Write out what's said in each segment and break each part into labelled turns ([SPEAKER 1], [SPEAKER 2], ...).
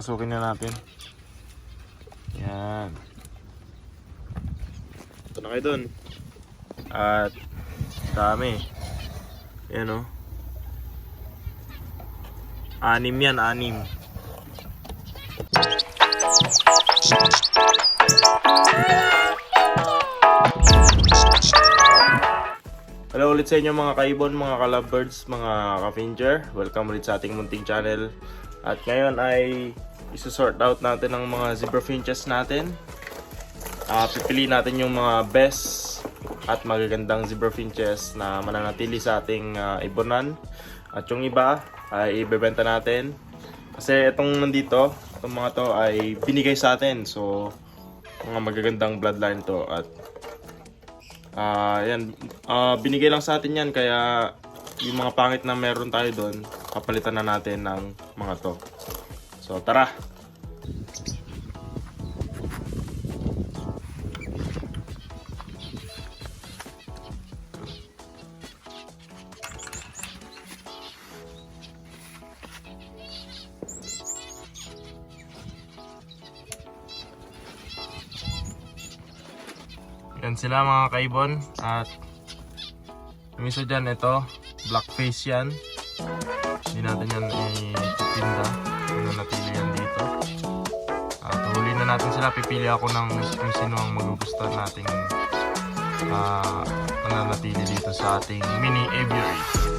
[SPEAKER 1] Pasukin na natin. Yan. Ito na kayo dun. At dami. Yan o. Anim yan, anim. Hello ulit sa inyo mga kaibon, mga kalabirds, mga ka-finger. Welcome ulit sa ating munting channel. At ngayon ay isusort out natin ang mga zebra finches natin. Ah, pipili natin yung mga best at magagandang zebra finches na mananatili sa ating ah, ibonan. At yung iba ay ibebenta natin. Kasi itong nandito, itong mga to ay binigay sa atin. So, mga magagandang bloodline to at Ah, yan. Ah, binigay lang sa atin yan kaya yung mga pangit na meron tayo doon, kapalitan na natin ng mga to. So, tara. Yan sila mga kaibon. At isa dyan ito. Blackface yan. Hindi natin yan itinda natin sila pipili ako ng kung sino ang magugustuhan nating uh, mananatili dito sa ating mini aviary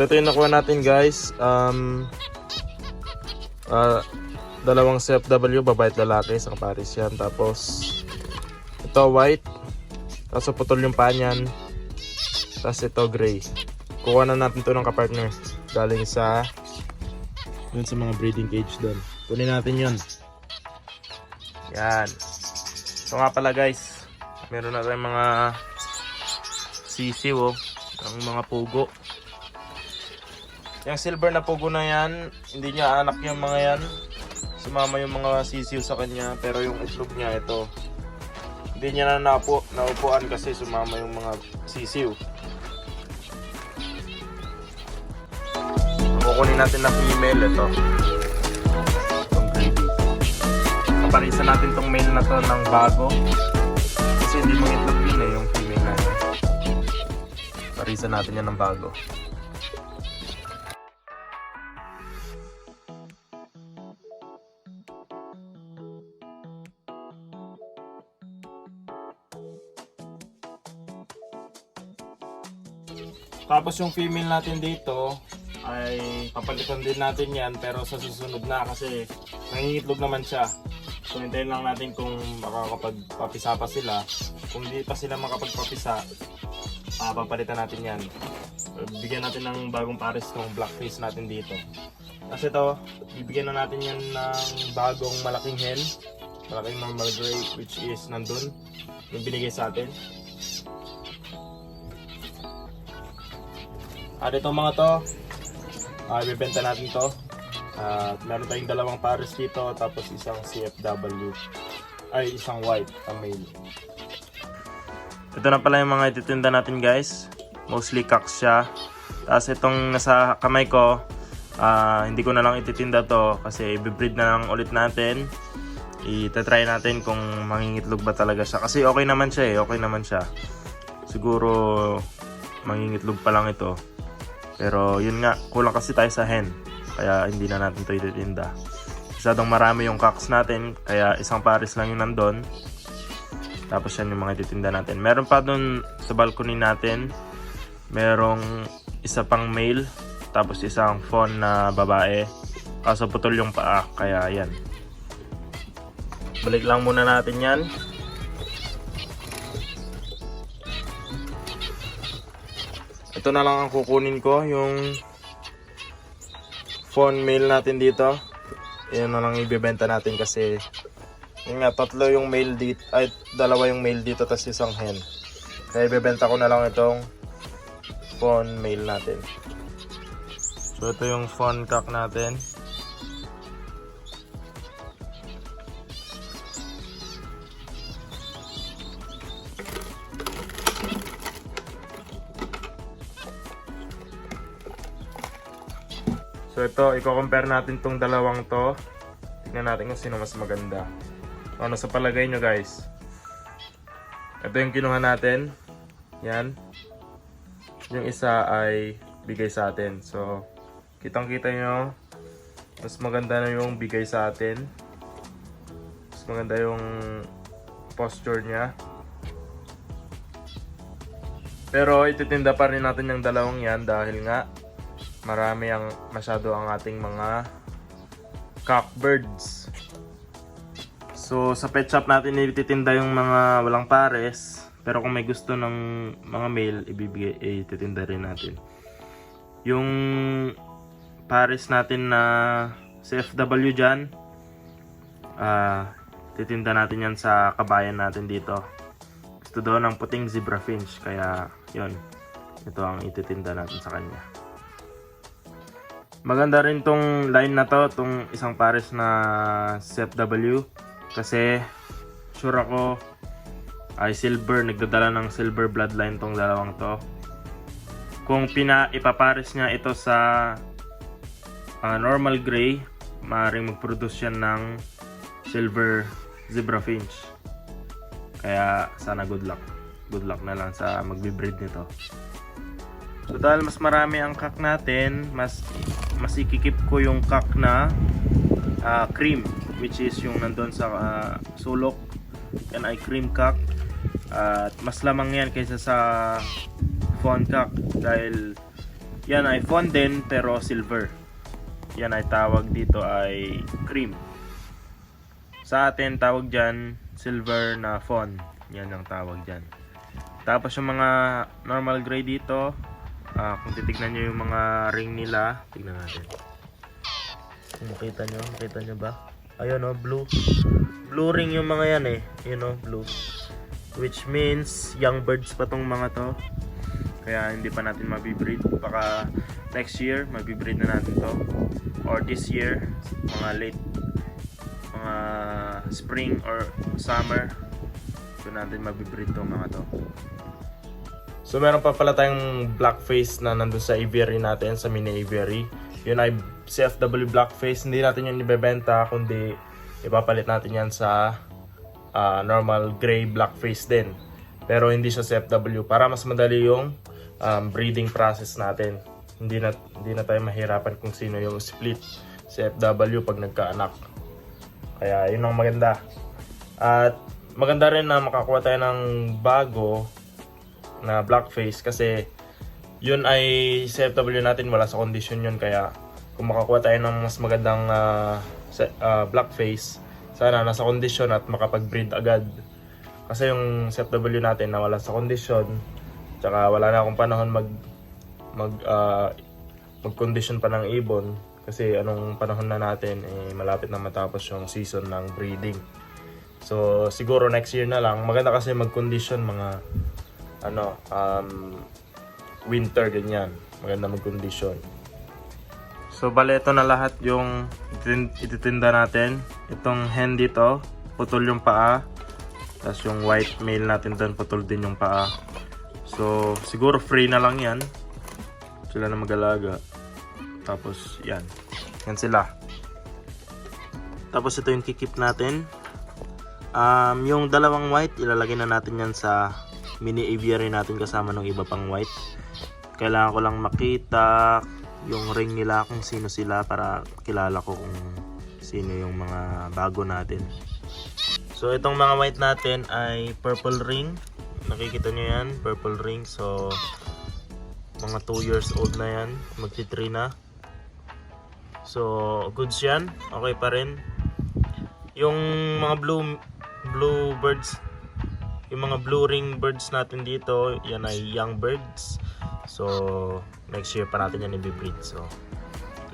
[SPEAKER 1] So ito yung nakuha natin guys. Um, ah, dalawang CFW, babae at lalaki, isang pares yan. Tapos ito white. Tapos putol yung paa niyan. Tapos ito gray. Kuha na natin to ng kapartner. Galing sa dun sa mga breeding cage doon. Kunin natin yun. Yan. So nga pala guys. Meron na tayong mga sisiw oh. Ang mga pugo. Yung silver na pugo na yan, hindi niya anak yung mga yan. Sumama yung mga sisiw sa kanya, pero yung itlog niya ito. Hindi niya na naupo, naupuan kasi sumama yung mga sisiw. Kukunin natin na female ito. Itong. Kaparisan natin tong male na to ng bago. Kasi hindi mga itlog yun eh, yung female na yun. Natin yan ng bago. Tapos yung female natin dito ay papalitan din natin yan pero sa susunod na kasi nangingitlog naman siya. So hintayin lang natin kung makakapagpapisa pa sila. Kung hindi pa sila makapagpapisa, ah, papalitan natin yan. Bigyan natin ng bagong pares ng blackface natin dito. Kasi ito, bibigyan na natin yan ng bagong malaking hen. Malaking normal gray which is nandun. Yung binigay sa atin. At itong mga to, uh, ibibenta natin to. At meron tayong dalawang pares dito, tapos isang CFW. Ay, isang white, ang male. Ito na pala yung mga ititinda natin guys. Mostly cocks siya. Tapos itong nasa kamay ko, ah, hindi ko na lang ititinda to kasi ibibreed na lang ulit natin. Itatry natin kung mangingitlog ba talaga siya. Kasi okay naman siya eh, okay naman siya. Siguro mangingitlog pa lang ito. Pero yun nga, kulang kasi tayo sa hen. Kaya hindi na natin ito ititinda. Masyadong marami yung cocks natin, kaya isang pares lang yung nandun. Tapos yan yung mga ititinda natin. Meron pa dun sa balcony natin, merong isa pang male, tapos isang fawn na babae. Kaso putol yung paa, kaya yan. Balik lang muna natin yan. Ito na lang ang kukunin ko, yung phone mail natin dito. Yan na lang ibebenta natin kasi yun nga, tatlo yung mail dito, ay dalawa yung mail dito tapos isang hen. Kaya ibebenta ko na lang itong phone mail natin. So ito yung phone cock natin. So ito, i-compare natin tong dalawang to. Tingnan natin kung sino mas maganda. Ano sa palagay nyo guys? Ito yung kinuha natin. Yan. Yung isa ay bigay sa atin. So, kitang kita nyo, mas maganda na yung bigay sa atin. Mas maganda yung posture niya. Pero ititinda pa rin natin yung dalawang yan dahil nga marami ang masyado ang ating mga cockbirds. So sa pet shop natin ititinda yung mga walang pares, pero kung may gusto ng mga male, ibibigay eh, ititinda rin natin. Yung pares natin na CFW dyan, ah titinda natin yan sa kabayan natin dito. Gusto daw ng puting zebra finch, kaya yon ito ang ititinda natin sa kanya. Maganda rin tong line na to, tong isang pares na CFW. Kasi sure ako ay silver, nagdadala ng silver bloodline tong dalawang to. Kung pina ipapares niya ito sa ah, normal gray, maaaring mag-produce yan ng silver zebra finch. Kaya sana good luck. Good luck na lang sa magbe-breed nito. So dahil mas marami ang kak natin, mas mas ikikip ko yung kak na ah, cream which is yung nandun sa ah, sulok. Yan ay cream kak. At mas lamang yan kaysa sa fawn kak dahil yan ay fawn din pero silver. Yan ay tawag dito ay cream. Sa atin tawag dyan silver na fawn. Yan ang tawag dyan. Tapos yung mga normal gray dito, Ah, kung titignan nyo yung mga ring nila, tignan natin. Kung makita nyo, makita nyo ba? Ayun oh, blue. Blue ring yung mga yan eh. Yun oh, blue. Which means, young birds pa tong mga to. Kaya hindi pa natin mabibreed. Baka next year, mabibreed na natin to. Or this year, mga late, mga spring or summer, doon natin mabibreed tong mga to. So meron pa pala tayong blackface na nandun sa aviary natin, sa mini aviary. Yun ay CFW blackface. Hindi natin yun ibebenta, kundi ipapalit natin yan sa ah, normal gray blackface din. Pero hindi siya CFW para mas madali yung um, breeding process natin. Hindi na, hindi na tayo mahirapan kung sino yung split CFW pag nagkaanak. Kaya yun ang maganda. At maganda rin na makakuha tayo ng bago na blackface kasi yun ay CFW natin wala sa condition yun. Kaya kung makakuha tayo ng mas magandang ah, se- ah, blackface sana nasa condition at makapag-breed agad. Kasi yung CFW natin na wala sa condition tsaka wala na akong panahon mag mag ah, mag-condition pa ng ibon. Kasi anong panahon na natin eh, malapit na matapos yung season ng breeding. So siguro next year na lang. Maganda kasi mag-condition mga ano, um, winter ganyan. Maganda mag-condition. So, bale ito na lahat yung itin- ititinda natin. Itong hen dito, putol yung paa. Tapos yung white male natin doon, putol din yung paa. So, siguro free na lang yan. Sila na mag-alaga. Tapos, yan. Yan sila. Tapos ito yung kikip natin. Um, yung dalawang white, ilalagay na natin yan sa mini aviary natin kasama ng iba pang white. Kailangan ko lang makita yung ring nila kung sino sila para kilala ko kung sino yung mga bago natin. So itong mga white natin ay purple ring. Nakikita nyo yan, purple ring. So mga 2 years old na yan, magti 3 na. So goods yan, okay pa rin. Yung mga blue blue birds yung mga blue ring birds natin dito, yan ay young birds. So, next year pa natin yan i-breed. So,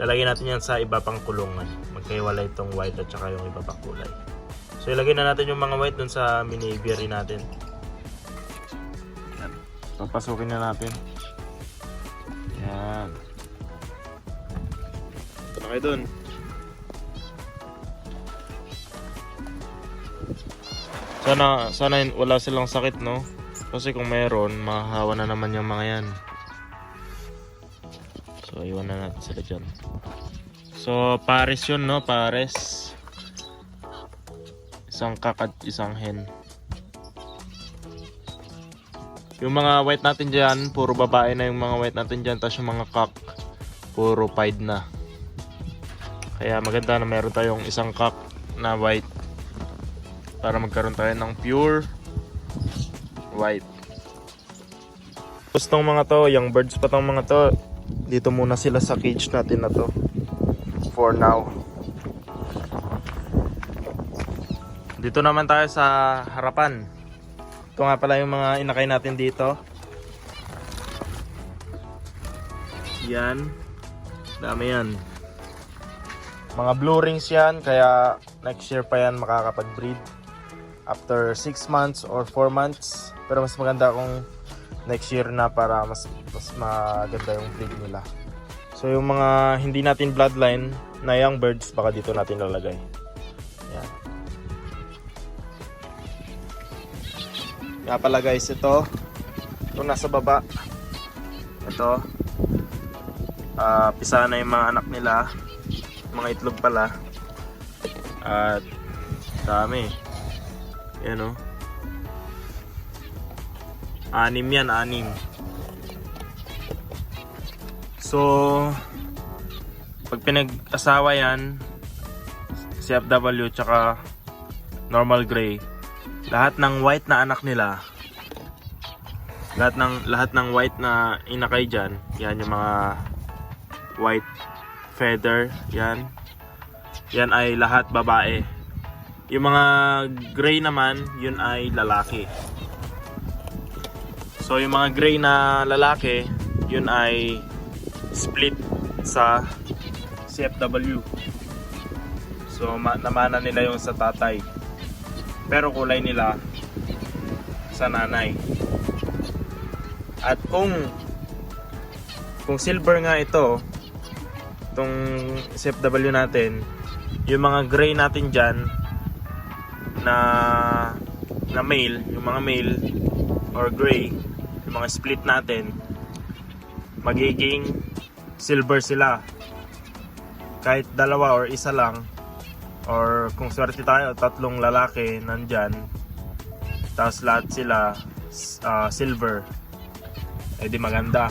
[SPEAKER 1] lalagyan natin yan sa iba pang kulungan. Magkaiwala itong white at saka yung iba pang kulay. So, ilagay na natin yung mga white dun sa mini aviary natin. Yan. Papasukin na natin. Yan. Ito na kayo dun. Sana, sana wala silang sakit, no? Kasi kung meron, mahahawa na naman yung mga yan. So, iwan na natin sila dyan. So, pares yun, no? Pares. Isang kak at isang hen. Yung mga white natin dyan, puro babae na yung mga white natin dyan. Tapos yung mga kak, puro pied na. Kaya maganda na meron tayong isang kak na white. Para magkaroon tayo ng pure white. Tapos tong mga to, young birds pa tong mga to. Dito muna sila sa cage natin na to. For now. Dito naman tayo sa harapan. Ito nga pala yung mga inakay natin dito. Yan. Dami yan. Mga blue rings yan, kaya next year pa yan makakapag-breed. After 6 months or 4 months. Pero mas maganda kung next year na para mas, mas maganda yung breed nila. So yung mga hindi natin bloodline na young birds, baka dito natin lalagay. Yan. Nga pala guys, ito. Ito nasa baba. Ito. Ah, pisa na yung mga anak nila. Mga itlog pala. At dami. Yan o. Anim yan, anim. So, pag pinag-asawa yan, CFW tsaka normal gray, lahat ng white na anak nila, lahat ng lahat ng white na inakay diyan, yan yung mga white feather, yan. Yan ay lahat babae. Yung mga gray naman, yun ay lalaki. So yung mga gray na lalaki, yun ay split sa CFW. So ma- namana nila yung sa tatay. Pero kulay nila sa nanay. At kung kung silver nga ito, itong CFW natin, yung mga gray natin dyan na na male, yung mga male or gray, yung mga split natin, magiging silver sila. Kahit dalawa or isa lang, or kung swerte tayo, tatlong lalaki nandyan, tapos lahat sila ah, silver, eh di maganda.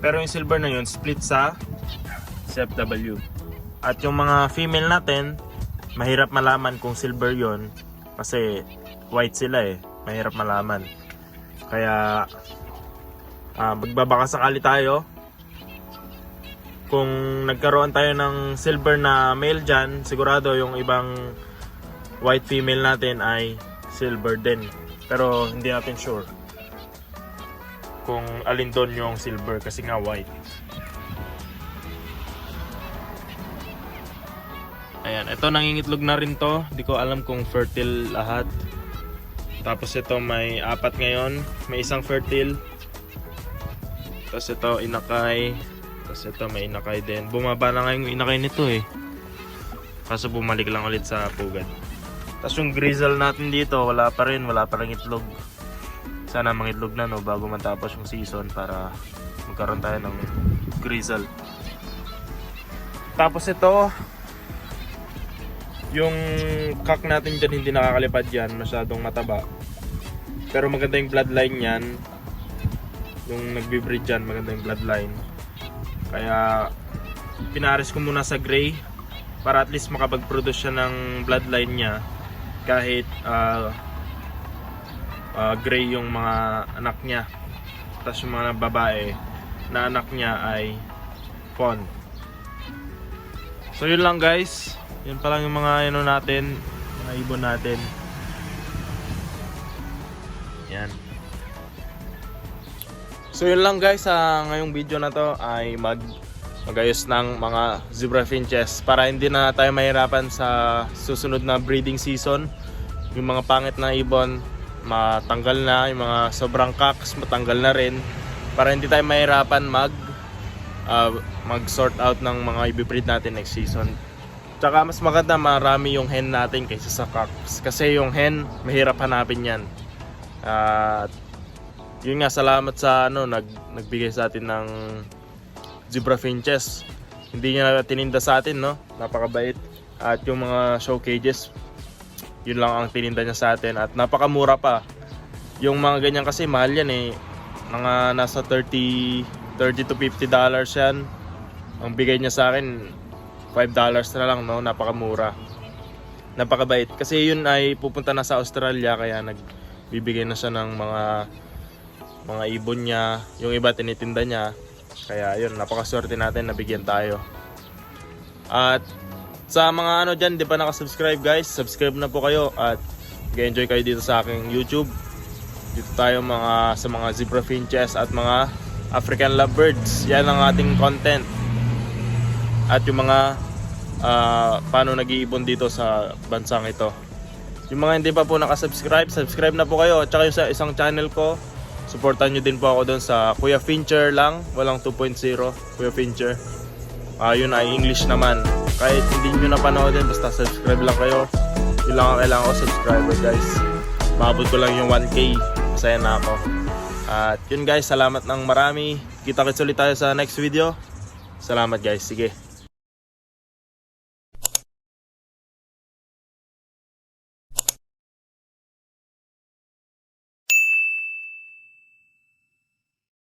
[SPEAKER 1] Pero yung silver na yun, split sa CFW. At yung mga female natin, mahirap malaman kung silver yon kasi white sila eh. Mahirap malaman. Kaya ah magbabaka sakali tayo kung nagkaroon tayo ng silver na male dyan, sigurado yung ibang white female natin ay silver din. Pero hindi natin sure kung alin doon yung silver kasi nga white. Ayan, ito nangingitlog na rin to. Di ko alam kung fertile lahat. Tapos ito may apat ngayon. May isang fertile. Tapos ito inakay. Tapos ito may inakay din. Bumaba na nga yung inakay nito eh. Kaso bumalik lang ulit sa pugad. Tapos yung grizzle natin dito, wala pa rin. Wala pa rin itlog. Sana mangitlog na no bago matapos yung season para magkaroon tayo ng grizzle. Tapos ito, yung cock natin dyan hindi nakakalipad yan, masyadong mataba. Pero maganda yung bloodline yan. Yung nagbe-breed dyan, maganda yung bloodline. Kaya pinares ko muna sa gray para at least makapag-produce siya ng bloodline niya kahit ah, ah, gray yung mga anak niya. Tapos yung mga babae na anak niya ay fawn. So yun lang guys. Yun pa lang yung mga ano natin, mga ibon natin. Yan. So yun lang guys, sa ngayong video na to ay mag magayos ng mga zebra finches para hindi na tayo mahirapan sa susunod na breeding season. Yung mga pangit na ibon, matanggal na yung mga sobrang cocks, matanggal na rin para hindi tayo mahirapan mag ah, mag-sort out ng mga ibibreed natin next season. Tsaka mas maganda marami yung hen natin kaysa sa cocks. Kasi yung hen, mahirap hanapin yan. At yun nga, salamat sa ano, nag, nagbigay sa atin ng zebra finches. Hindi niya tininda sa atin, no? Napakabait. At yung mga show cages, yun lang ang tininda niya sa atin. At napakamura pa. Yung mga ganyan kasi, mahal yan eh. Mga nasa 30, 30 to 50 dollars yan. Ang bigay niya sa akin, 5 dollars na lang, no? Napakamura. Napakabait. Kasi yun ay pupunta na sa Australia, kaya nagbibigay na siya ng mga mga ibon niya. Yung iba tinitinda niya. Kaya yun, napakaswerte natin nabigyan tayo. At sa mga ano dyan, di pa nakasubscribe guys, subscribe na po kayo at enjoy kayo dito sa aking YouTube. Dito tayo mga sa mga zebra finches at mga African lovebirds. Yan ang ating content. At yung mga ah, paano nag-iibon dito sa bansang ito. Yung mga hindi pa po nakasubscribe, subscribe na po kayo. At saka yung sa isang channel ko, supportan nyo din po ako doon sa Kuya Fincher lang. Walang 2.0, Kuya Fincher. Ah, yun ay English naman. Kahit hindi nyo napanoodin, basta subscribe lang kayo. Yun lang ang kailangan ko, subscriber guys. Maabot ko lang yung 1k. Masaya na ako. At yun guys, salamat ng marami. Kita-kits ulit tayo sa next video. Salamat guys. Sige.